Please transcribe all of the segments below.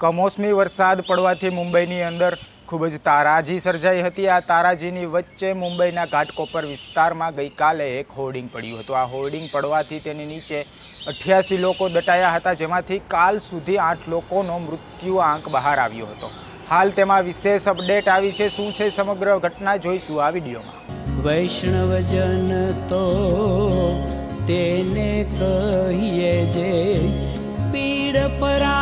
કમોસમી વરસાદ પડવાથી મુંબઈની અંદર ખૂબ જ તારાજી સર્જાઈ હતી. આ તારાજીની વચ્ચે મુંબઈના ઘાટકોપર વિસ્તારમાં ગઈકાલે એક હોર્ડિંગ પડ્યું હતું. આ હોર્ડિંગ પડવાથી તેની નીચે અઠ્યાસી લોકો દટાયા હતા, જેમાંથી કાલ સુધી આઠ લોકોનો મૃત્યુ આંક બહાર આવ્યો હતો. હાલ તેમાં વિશેષ અપડેટ આવી છે. શું છે સમગ્ર ઘટના જોઈશું આ વિડીયોમાં. વૈષ્ણવજન તો તેને કહીએ જે પીડ પરાઈ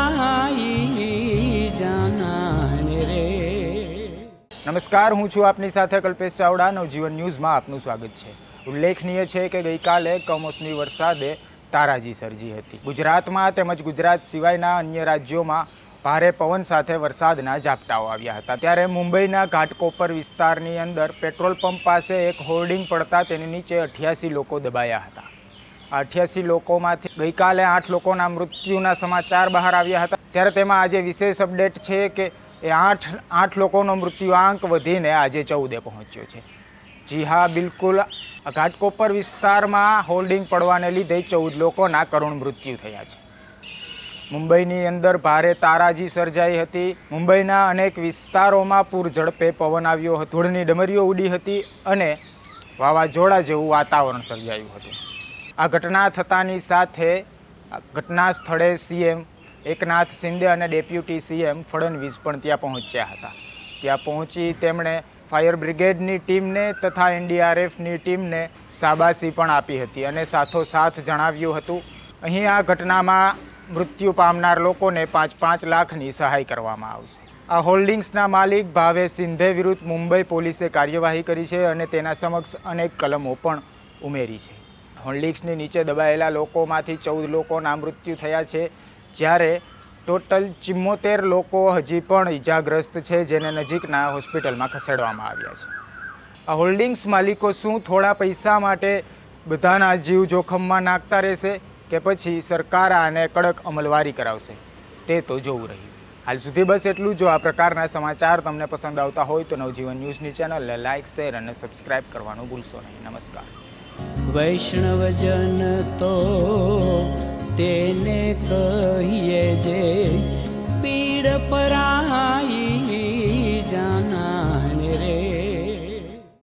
નમસ્કાર, હું છું આપની સાથે કલ્પેશ ચાવડા. નવજીવન ન્યૂઝમાં આપનું સ્વાગત છે. ઉલ્લેખનીય છે કે ગઈકાલે કમોસમી વરસાદે તારાજી સર્જી હતી. ગુજરાતમાં તેમજ ગુજરાત સિવાયના અન્ય રાજ્યોમાં ભારે પવન સાથે વરસાદના ઝાપટાઓ આવ્યા હતા. ત્યારે મુંબઈના ઘાટકોપર વિસ્તારની અંદર પેટ્રોલ પંપ પાસે એક હોર્ડિંગ પડતા તેની નીચે અઠ્યાસી લોકો દબાયા હતા. અઠ્યાસી લોકોમાંથી ગઈકાલે આઠ લોકોના મૃત્યુના સમાચાર બહાર આવ્યા હતા. ત્યારે તેમાં આજે વિશેષ અપડેટ છે કે એ આઠ આઠ લોકોનો મૃત્યુઆંક વધીને આજે ચૌદે પહોંચ્યો છે. જી હા બિલકુલ ઘાટકોપર વિસ્તારમાં હોલ્ડિંગ પડવાને લીધે ચૌદ લોકોના કરુણ મૃત્યુ થયા છે. મુંબઈની અંદર ભારે તારાજી સર્જાઈ હતી. મુંબઈના અનેક વિસ્તારોમાં પૂર ઝડપે પવન આવ્યો હતો. ધૂળની ડમરીઓ ઉડી હતી અને વાવાઝોડા જેવું વાતાવરણ સર્જાયું હતું. આ ઘટના થતાની સાથે ઘટના સ્થળે સીએમ એકનાથ શિંદે અને ડેપ્યુટી સીએમ ફડણવીસ પણ ત્યાં પહોંચ્યા હતા. ત્યાં પહોંચી તેમણે ફાયર બ્રિગેડની ટીમને તથા એનડીઆરએફની ટીમને શાબાશી પણ આપી હતી અને સાથોસાથ જણાવ્યું હતું, અહીં આ ઘટનામાં મૃત્યુ પામનાર લોકોને પાંચ પાંચ લાખની સહાય કરવામાં આવશે. આ હોલ્ડિંગ્સના માલિક ભાવે સિંધે વિરુદ્ધ મુંબઈ પોલીસે કાર્યવાહી કરી છે અને તેના સમક્ષ અનેક કલમો પણ ઉમેરી છે. હોલ્ડિંગ્સની નીચે દબાયેલા લોકોમાંથી ચૌદ લોકોના મૃત્યુ થયા છે. જ્યારે ટોટલ ચિમ્મોતેર લોકો હજી પણ ઈજાગ્રસ્ત છે, જેને નજીકના હોસ્પિટલમાં ખસેડવામાં આવ્યા છે. આ હોલ્ડિંગ્સ માલિકો શું થોડા પૈસા માટે બધાના જીવ જોખમમાં નાખતા રહેશે કે પછી સરકાર આને કડક અમલવારી કરાવશે? તે તો જોવું રહ્યું. હાલ સુધી બસ એટલું જો. આ પ્રકારના સમાચાર તમને પસંદ આવતા હોય તો નવજીવન ન્યૂઝની ચેનલને લાઇક શેર અને સબસ્ક્રાઇબ કરવાનું ભૂલશો નહીં. નમસ્કાર. વૈષ્ણવજન તો તેને પરા